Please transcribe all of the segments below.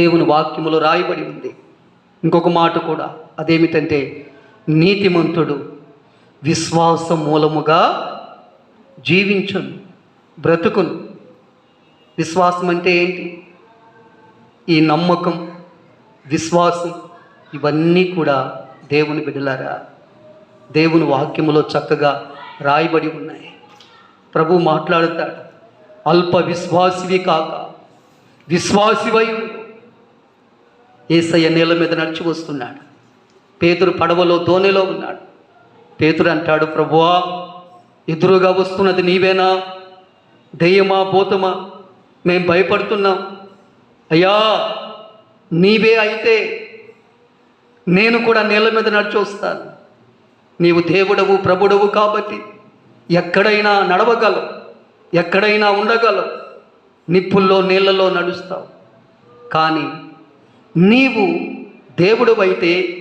దేవుని వాక్యములో రాయబడి ఉంది. ఇంకొక మాట కూడా అదేమిటంటే నీతిమంతుడు విశ్వాస మూలముగా జీవించును బ్రతుకును. విశ్వాసం అంటే ఏంటి? ఈ నమ్మకం విశ్వాసం ఇవన్నీ కూడా దేవుని బిడ్డలారా దేవుని వాక్యములో చక్కగా రాయబడి ఉన్నాయి. ప్రభు మాట్లాడతాడు అల్ప విశ్వాసివి కాక విశ్వాసివై ఉండు. ఏసయ్య నేల మీద నడిచి వస్తున్నాడు. పేతురు పడవలో దోణిలో ఉన్నాడు. పేతురు అంటాడు ప్రభువా ఎదురుగా వస్తున్నది నీవేనా? దెయ్యమా భూతమా? మేము భయపడుతున్నాం. అయ్యా నీవే అయితే నేను కూడా నీళ్ళ మీద నడిచి వస్తాను. నీవు దేవుడవు ప్రభుడవు కాబట్టి ఎక్కడైనా నడవగలవు ఎక్కడైనా ఉండగలవు. నిప్పుల్లో నీళ్ళలో నడుస్తావు. కానీ నీవు దేవుడు అయితే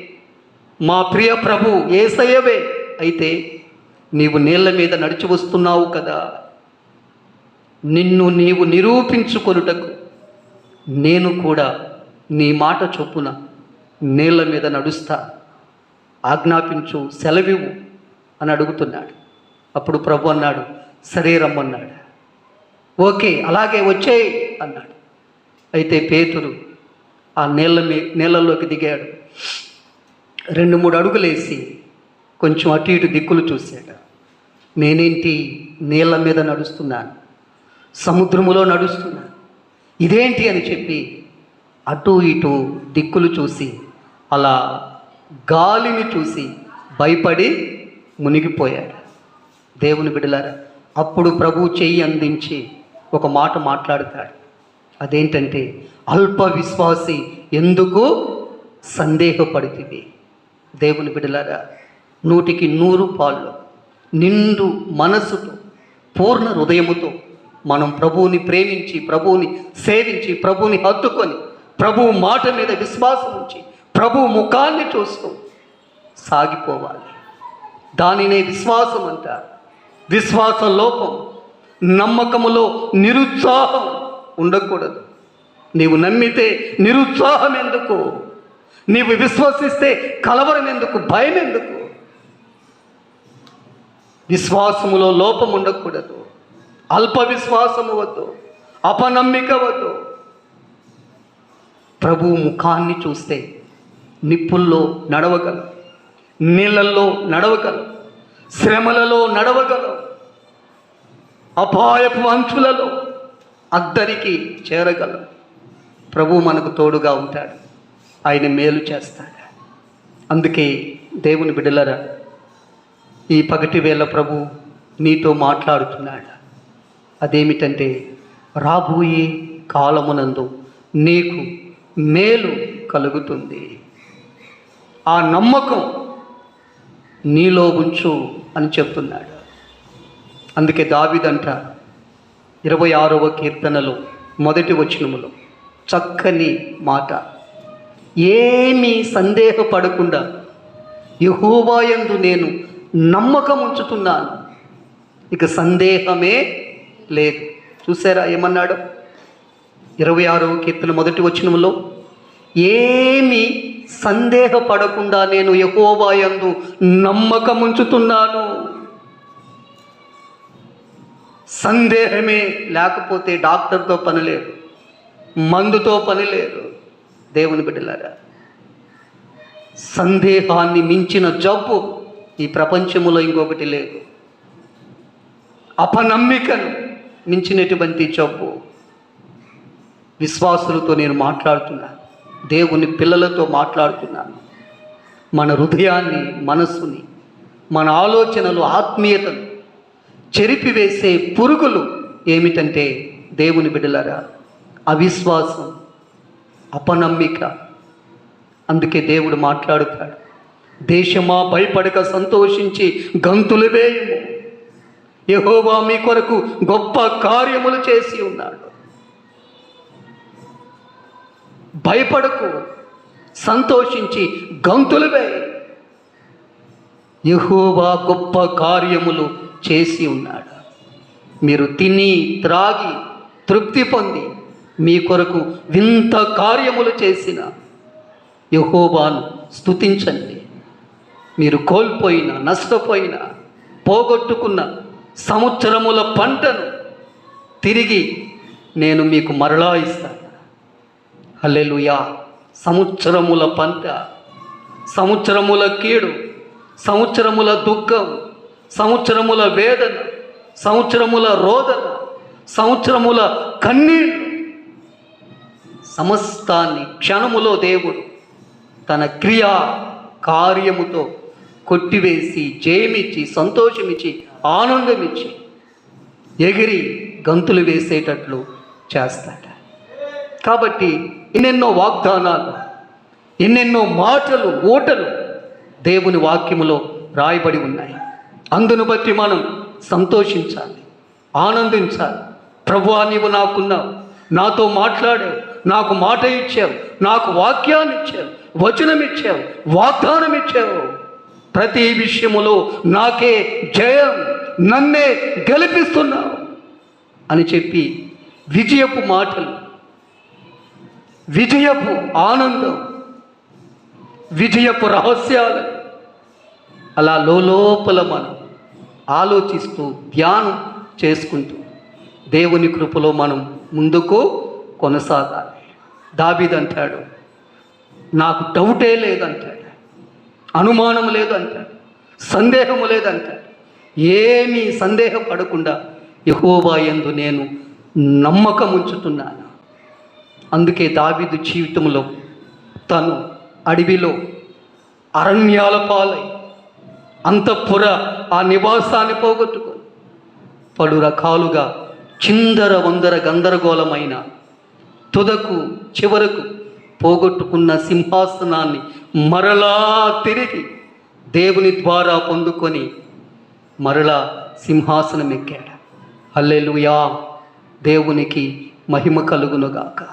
మా ప్రియ ప్రభు ఏసయ్యవే. అయితే నీవు నీళ్ళ మీద నడిచి వస్తున్నావు కదా. నిన్ను నీవు నిరూపించుకొనుటకు నేను కూడా నీ మాట చొప్పున నీళ్ళ మీద నడుస్తా. ఆజ్ఞాపించు సెలవివు అని అడుగుతున్నాడు. అప్పుడు ప్రభు అన్నాడు శరీరం అన్నాడు. ఓకే అలాగే వచ్చేయి అన్నాడు. అయితే పేతురు ఆ నీళ్ళ మీ నీళ్ళలోకి దిగాడు. రెండు మూడు అడుగులేసి కొంచెం అటు ఇటు దిక్కులు చూశాడు. నేనేంటి నీళ్ళ మీద నడుస్తున్నాను? సముద్రములో నడుస్తున్నాను. ఇదేంటి అని చెప్పి అటు ఇటు దిక్కులు చూసి అలా గాలిని చూసి భయపడి మునిగిపోయాడు. దేవుని బిడలారా అప్పుడు ప్రభు చెయ్యి అందించి ఒక మాట మాట్లాడతాడు. అదేంటంటే అల్ప విశ్వాసి ఎందుకు సందేహపడుతుంది? దేవుని బిడలారా నూటికి నూరు పాళ్ళు నిండు మనసుతో పూర్ణ హృదయముతో మనం ప్రభువుని ప్రేమించి ప్రభువుని సేవించి ప్రభువుని హత్తుకొని ప్రభువు మాట మీద విశ్వాసం ఉంచి ప్రభు ముఖాన్ని చూస్తూ సాగిపోవాలి. దానినే విశ్వాసం అంటారు విశ్వాస లోపం నమ్మకములో నిరుత్సాహం ఉండకూడదు. నీవు నమ్మితే నిరుత్సాహం ఎందుకు? నీవు విశ్వసిస్తే కలవరం ఎందుకు? భయం ఎందుకు? విశ్వాసములో లోపం ఉండకూడదు. అల్ప విశ్వాసము వద్దు. అపనమ్మిక వద్దు. ప్రభు ముఖాన్ని చూస్తే నిప్పుల్లో నడవగలం నీళ్ళల్లో నడవగలం శ్రమలలో నడవగలం అపాయపు అంచులలో అద్దరికి చేరగలం ప్రభు మనకు తోడుగా ఉంటాడు. ఆయన మేలు చేస్తాడు. అందుకే దేవుని బిడ్డలరా ఈ పగటి వేళ ప్రభు నీతో మాట్లాడుతున్నాడు. అదేమిటంటే రాబోయే కాలమునందు నీకు మేలు కలుగుతుంది. ఆ నమ్మకం నీలో ఉంచు అని చెప్తున్నాడు. అందుకే దావిదంట ఇరవై ఆరవ కీర్తనలో మొదటి వచనములో చక్కని మాట. ఏమీ సందేహపడకుండా యహోవాయందు నేను నమ్మకం ఉంచుతున్నాను ఇక సందేహమే లేదు. చూసారా ఏమన్నాడు? ఇరవై ఆరవ కీర్తన మొదటి వచనములో ఏమి సందేహపడకుండా నేను యహోవాయందు నమ్మకం ఉంచుతున్నాను సందేహమే లేకపోతే డాక్టర్తో పని లేదు మందుతో పని లేదు. దేవుని బిడ్డలారా సందేహాన్ని మించిన జబ్బు ఈ ప్రపంచములో ఇంకొకటి లేదు. అపనమ్మికను మించినటువంటి జబ్బు. విశ్వాసులతో నేను మాట్లాడుతున్నాను దేవుని పిల్లలతో మాట్లాడుతున్నాను. మన హృదయాన్ని మనస్సుని మన ఆలోచనలు ఆత్మీయతను చెరిపివేసే పురుగులు ఏమిటంటే దేవుని బిడ్డలారా అవిశ్వాసం అపనమ్మిక. అందుకే దేవుడు మాట్లాడుతాడు దేశమా భయపడక సంతోషించి గంతులు వేయము. మీ కొరకు గొప్ప కార్యములు చేసి ఉన్నాడు. భయపడకు సంతోషించి గంతులు వేయి. గొప్ప కార్యములు చేసి ఉన్నాడు. మీరు తిని త్రాగి తృప్తి పొంది మీ కొరకు వింత కార్యములు చేసిన యహోబాను స్తుతించండి. మీరు కోల్పోయిన నష్టపోయిన పోగొట్టుకున్న సంవత్సరముల పంటను తిరిగి నేను మీకు మరలా ఇస్తాను. అల్లెలుయా సంవత్సరముల పంట సంవత్సరముల కీడు సంవత్సరముల దుఃఖం సంవత్సరముల వేదన సంవత్సరముల రోదన సంవత్సరముల కన్నీళ్ళు. సమస్తాన్ని క్షణములో దేవుడు తన క్రియా కార్యముతో కొట్టివేసి జయమిచ్చి సంతోషమిచ్చి ఆనందమిచ్చి ఎగిరి గంతులు వేసేటట్లు చేస్తాడు కాబట్టి ఎన్నెన్నో వాగ్దానాలు ఎన్నెన్నో మాటలు ఓటలు దేవుని వాక్యములో రాయబడి ఉన్నాయి. అందును బట్టి మనం సంతోషించాలి ఆనందించాలి. ప్రభువా నీవు నాకున్నావు నాతో మాట్లాడావు నాకు మాట ఇచ్చావు నాకు వాక్యాన్ని ఇచ్చావు వచనం ఇచ్చావు వాగ్దానం ఇచ్చావు. ప్రతి విషయములో నాకే జయం నన్నే గెలిపిస్తున్నావు అని చెప్పి విజయపు మాటలు విజయపు ఆనందం విజయపు రహస్యాలు అలా లోపల మనం ఆలోచిస్తూ ధ్యానం చేసుకుంటూ దేవుని కృపలో మనం ముందుకు కొనసాగాలి. దాబిదంటాడు నాకు డౌటే లేదంటాడు అనుమానం లేదంటాడు సందేహము లేదంటాడు. ఏమీ సందేహపడకుండా యహోవా యందు నేను నమ్మకం ఉంచుతున్నాను అందుకే దావీదు జీవితంలో తను అడవిలో అరణ్యాల పాలై అంతఃపుర ఆ నివాసాన్ని పోగొట్టుకొని పలు రకాలుగా చిందర వందర గందరగోళమైన తుదకు చివరకు పోగొట్టుకున్న సింహాసనాన్ని మరలా తిరిగి దేవుని ద్వారా పొందుకొని మరలా సింహాసనం ఎక్కాడు. అల్లెలుయా దేవునికి మహిమ కలుగునుగాక.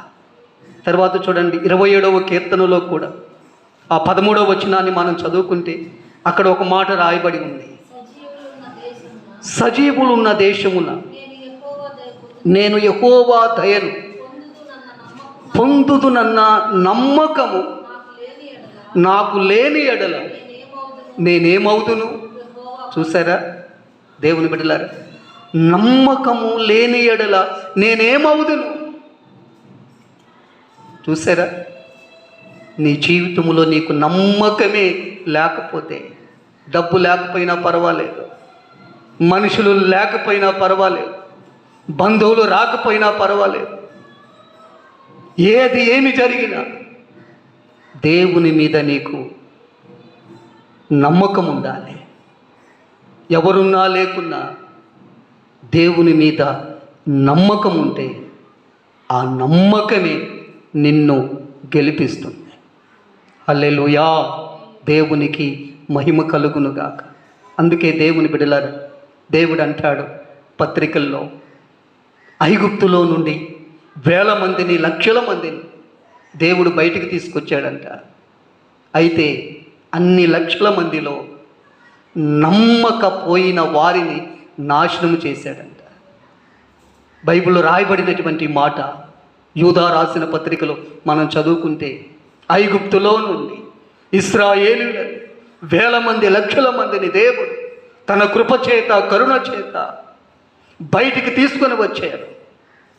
తర్వాత చూడండి ఇరవై ఏడవ కీర్తనలో కూడా ఆ పదమూడవ వచనాన్ని మనం చదువుకుంటే అక్కడ ఒక మాట రాయబడి ఉంది. సజీవులున్న దేశమున నేను యెహోవా దయను పొందుదు నన్న నమ్మకము నాకు లేని ఎడల నేనేమవుతును? నేనేమవుదును చూసారా? దేవుని బిడ్డలారా నమ్మకము లేని ఎడల నేనేమవుదును చూసారా? నీ జీవితంలో నీకు నమ్మకమే లేకపోతే డబ్బు లేకపోయినా పర్వాలేదు. మనుషులు లేకపోయినా పర్వాలేదు. బంధువులు రాకపోయినా పర్వాలేదు. ఏది ఏమి జరిగినా దేవుని మీద నీకు నమ్మకం ఉండాలి. ఎవరున్నా లేకున్నా దేవుని మీద నమ్మకం ఉంటే ఆ నమ్మకమే నిన్ను గెలిపిస్తుంది. అల్లెలుయా దేవునికి మహిమ కలుగునుగాక. అందుకే దేవుని బిడలారు దేవుడు అంటాడు పత్రికల్లో ఐగుప్తులో నుండి వేల మందిని లక్షల మందిని దేవుడు బయటికి తీసుకొచ్చాడంట. అయితే అన్ని లక్షల మందిలో నమ్మకపోయిన వారిని నాశనం చేశాడంట. బైబిల్లో రాయబడినటువంటి మాట యూదా రాసిన పత్రికలో మనం చదువుకుంటే ఐగుప్తులో నుండి ఇస్రాయేలు వేల మంది లక్షల మందిని దేవుడు తన కృప చేత కరుణ చేత బయటికి తీసుకొని వచ్చారు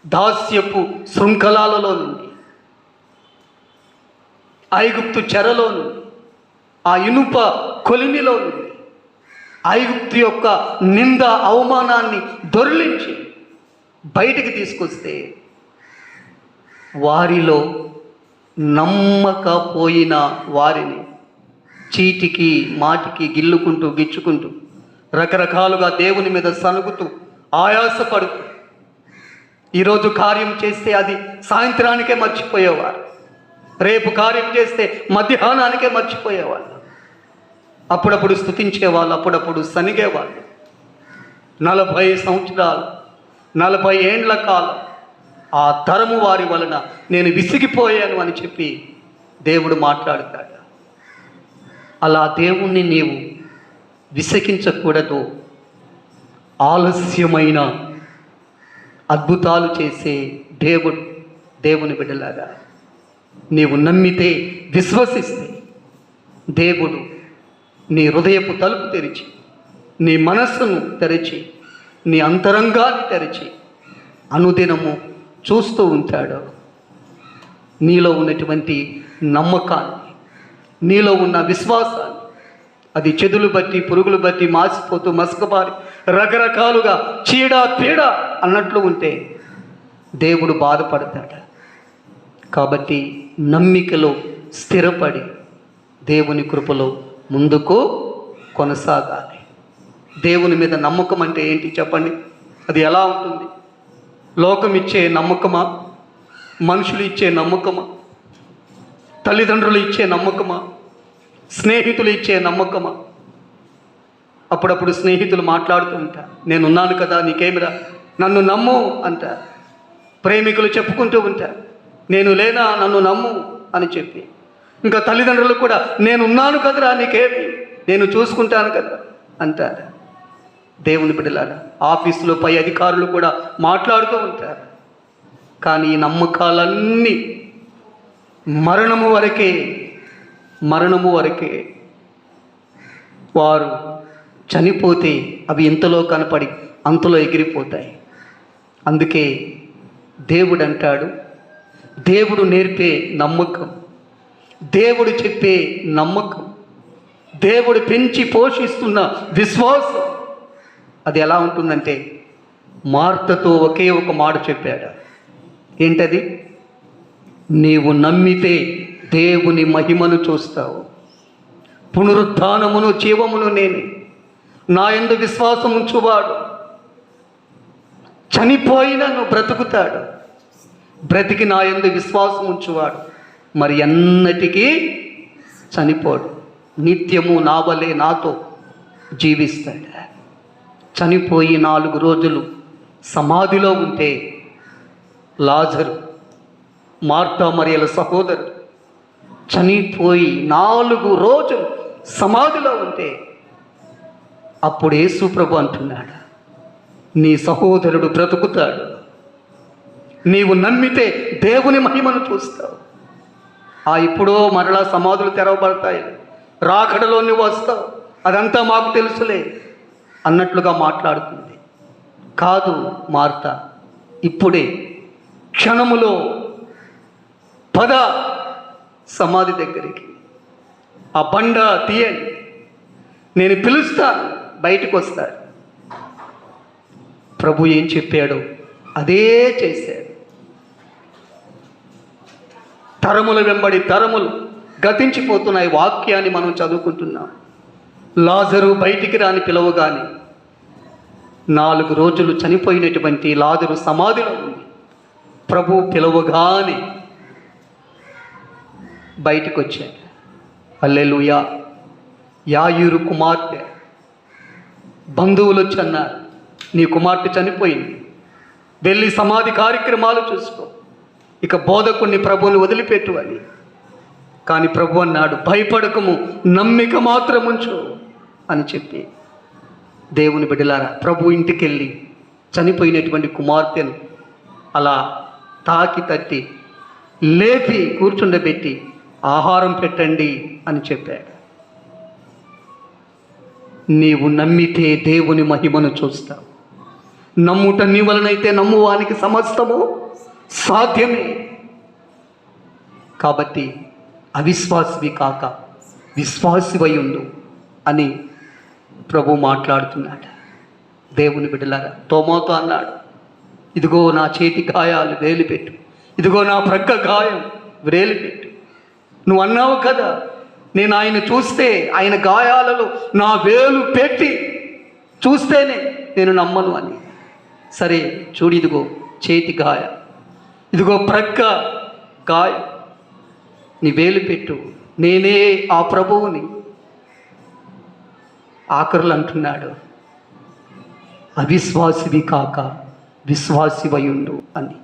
దాస్యపు శృంఖలాలలో నుండి ఐగుప్తు చెరలో నుండి ఆ ఇనుప కొలిమిలో నుండి ఐగుప్తు యొక్క నింద అవమానాన్ని దొరిలించి బయటికి తీసుకొస్తే వారిలో నమ్మకపోయిన వారిని చీటికి మాటికి గిల్లుకుంటూ గిచ్చుకుంటూ రకరకాలుగా దేవుని మీద సనుగుతూ ఆయాసపడుతూ ఈరోజు కార్యం చేస్తే అది సాయంత్రానికే మర్చిపోయేవారు. రేపు కార్యం చేస్తే మధ్యాహ్నానికే మర్చిపోయేవాళ్ళు అప్పుడప్పుడు స్థుతించేవాళ్ళు అప్పుడప్పుడు సనిగేవాళ్ళు నలభై సంవత్సరాలు నలభై ఏండ్ల కాలం ఆ తరము వారి వలన నేను విసిగిపోయాను అని చెప్పి దేవుడు మాట్లాడతాడు. అలా దేవుణ్ణి నీవు విసకించకూడదు ఆలస్యమైన అద్భుతాలు చేసే దేవుడు దేవుని బిడ్డలాగా నీవు నమ్మితే విశ్వసిస్తే దేవుడు నీ హృదయపు తలుపు తెరిచి నీ మనస్సును తెరిచి నీ అంతరంగాన్ని తెరిచి అనుదినము చూస్తూ ఉంటాడు. నీలో ఉన్నటువంటి నమ్మకాన్ని నీలో ఉన్న విశ్వాసాన్ని అది చెదులు బట్టి పురుగులు బట్టి మాసిపోతూ మసకబారి రకరకాలుగా చీడ పీడ అన్నట్లు ఉంటే దేవుడు బాధపడతాడు. కాబట్టి నమ్మికలో స్థిరపడి దేవుని కృపలో ముందుకు కొనసాగాలి. దేవుని మీద నమ్మకం అంటే ఏంటి చెప్పండి? అది ఎలా ఉంటుంది? లోకం ఇచ్చే నమ్మకమా? మనుషులు ఇచ్చే నమ్మకమా? తల్లిదండ్రులు ఇచ్చే నమ్మకమా? స్నేహితులు ఇచ్చే నమ్మకమా? అప్పుడప్పుడు స్నేహితులు మాట్లాడుతూ ఉంటారు నేనున్నాను కదా నీకేమిరా? నన్ను నమ్ము అంట. ప్రేమికులు చెప్పుకుంటూ ఉంటారు నేను లేనా నన్ను నమ్ము అని చెప్పి. ఇంకా తల్లిదండ్రులు కూడా నేనున్నాను కదరా నీకేమి? నేను చూసుకుంటాను కదా అంటారు దేవుని బిడ్డలారా ఆఫీసులో పై అధికారులు కూడా మాట్లాడుతూ ఉంటారు. కానీ ఈ నమ్మకాలన్నీ మరణము వరకే మరణము వరకే. వారు చనిపోతే అవి ఇంతలో కనపడి అంతలో ఎగిరిపోతాయి. అందుకే దేవుడు అంటాడు దేవుడు నేర్పే నమ్మకం దేవుడు చెప్పే నమ్మకం దేవుడు పెంచి పోషిస్తున్న విశ్వాసం. అది ఎలా ఉంటుందంటే మార్తతో ఒకే ఒక మాట చెప్పాడు. ఏంటది? నీవు నమ్మితే దేవుని మహిమను చూస్తావు. పునరుద్ధానమును జీవమును నేను. నా ఎందు విశ్వాసం ఉంచువాడు. చనిపోయినను బ్రతుకుతాడు. బ్రతికి నా ఎందు విశ్వాసం ఉంచువాడు. మరి ఎన్నటికీ చనిపోడు. నిత్యము నా వలె నాతో జీవిస్తాడు. చనిపోయి నాలుగు రోజులు సమాధిలో ఉంటే లాజరు మార్తా మరియల సహోదరుడు చనిపోయి నాలుగు రోజులు సమాధిలో ఉంటే అప్పుడు యేసుప్రభు అంటున్నాడు నీ సహోదరుడు బ్రతుకుతాడు. నీవు నమ్మితే దేవుని మహిమను చూస్తావు. ఆ ఇప్పుడో మరలా సమాధులు తెరవబడతాయి రాకడలో నువ్వు వస్తావు అదంతా మాకు తెలుసులే అన్నట్లుగా మాట్లాడుతుంది. కాదు మార్త ఇప్పుడే క్షణములో పద సమాధి దగ్గరికి. ఆ బండ తీయండి. నేను పిలుస్తాను బయటకు వస్తాడు ప్రభు ఏం చెప్పాడో అదే చేశాడు. తరముల వెంబడి తరములు గతించిపోతున్నాయి వాక్యాన్ని మనం చదువుకుంటున్నాం. లాజరు బయటికి రాని పిలవగానే నాలుగు రోజులు చనిపోయినటువంటి లాజరు సమాధిలో ఉంది. ప్రభు పిలవగానే బయటికి వచ్చాడు అల్లెలుయా యాయూరు కుమార్తె బంధువులు వచ్చి అన్నారు నీ కుమార్తె చనిపోయింది. వెళ్ళి సమాధి కార్యక్రమాలు చూసుకో. ఇక బోధకుణ్ణి ప్రభువుని వదిలిపెట్టు అని. కానీ ప్రభు అన్నాడు భయపడకము నమ్మిక మాత్రం ఉంచు అని చెప్పి. దేవుని బిడ్డలారా ప్రభు ఇంటికి వెళ్ళి చనిపోయినటువంటి కుమార్తెను అలా తాకి తట్టి లేపి కూర్చుండబెట్టి ఆహారం పెట్టండి అని చెప్పాడు. నీవు నమ్మితే దేవుని మహిమను చూస్తావు. నమ్ముట నీ వలనైతే నమ్మువానికి సమస్తము సాధ్యమే. కాబట్టి అవిశ్వాసివి కాక విశ్వాసివై ఉండు అని ప్రభు మాట్లాడుతున్నాడు. దేవుని బిడ్డలారా తోమోతో అన్నాడు ఇదిగో నా చేతి గాయాలు వేలిపెట్టు. ఇదిగో నా ప్రక్క గాయం వేలిపెట్టు. నువ్వు అన్నావు కదా నేను ఆయన చూస్తే ఆయన గాయాలలో నా వేలు పెట్టి చూస్తేనే నేను నమ్మను అని. సరే చూడు ఇదిగో చేతి గాయ. ఇదిగో ప్రక్క గాయ. నీ వేలు పెట్టు నేనే ఆ ప్రభువుని ఆఖరులు అంటున్నాడు అవిశ్వాసివి కాక విశ్వాసివయుండు అని.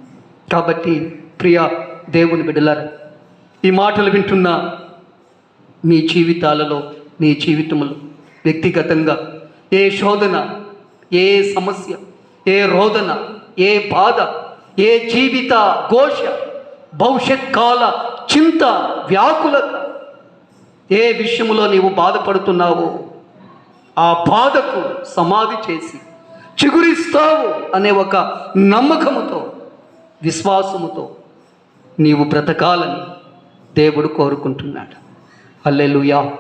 కాబట్టి ప్రియ దేవుని బిడ్డలారా ఈ మాటలు వింటున్న మీ జీవితాలలో మీ జీవితంలో వ్యక్తిగతంగా ఏ శోధన ఏ సమస్య ఏ రోదన ఏ బాధ ఏ జీవిత ఘోష భవిష్యత్ కాల చింత వ్యాకులత ఏ విషయంలో నీవు బాధపడుతున్నావో ఆ బాధకు సమాధి చేసి చిగురిస్తావు అనే ఒక నమ్మకముతో విశ్వాసముతో నీవు బ్రతకాలని దేవుడు కోరుకుంటున్నాడు. అల్లెలుయా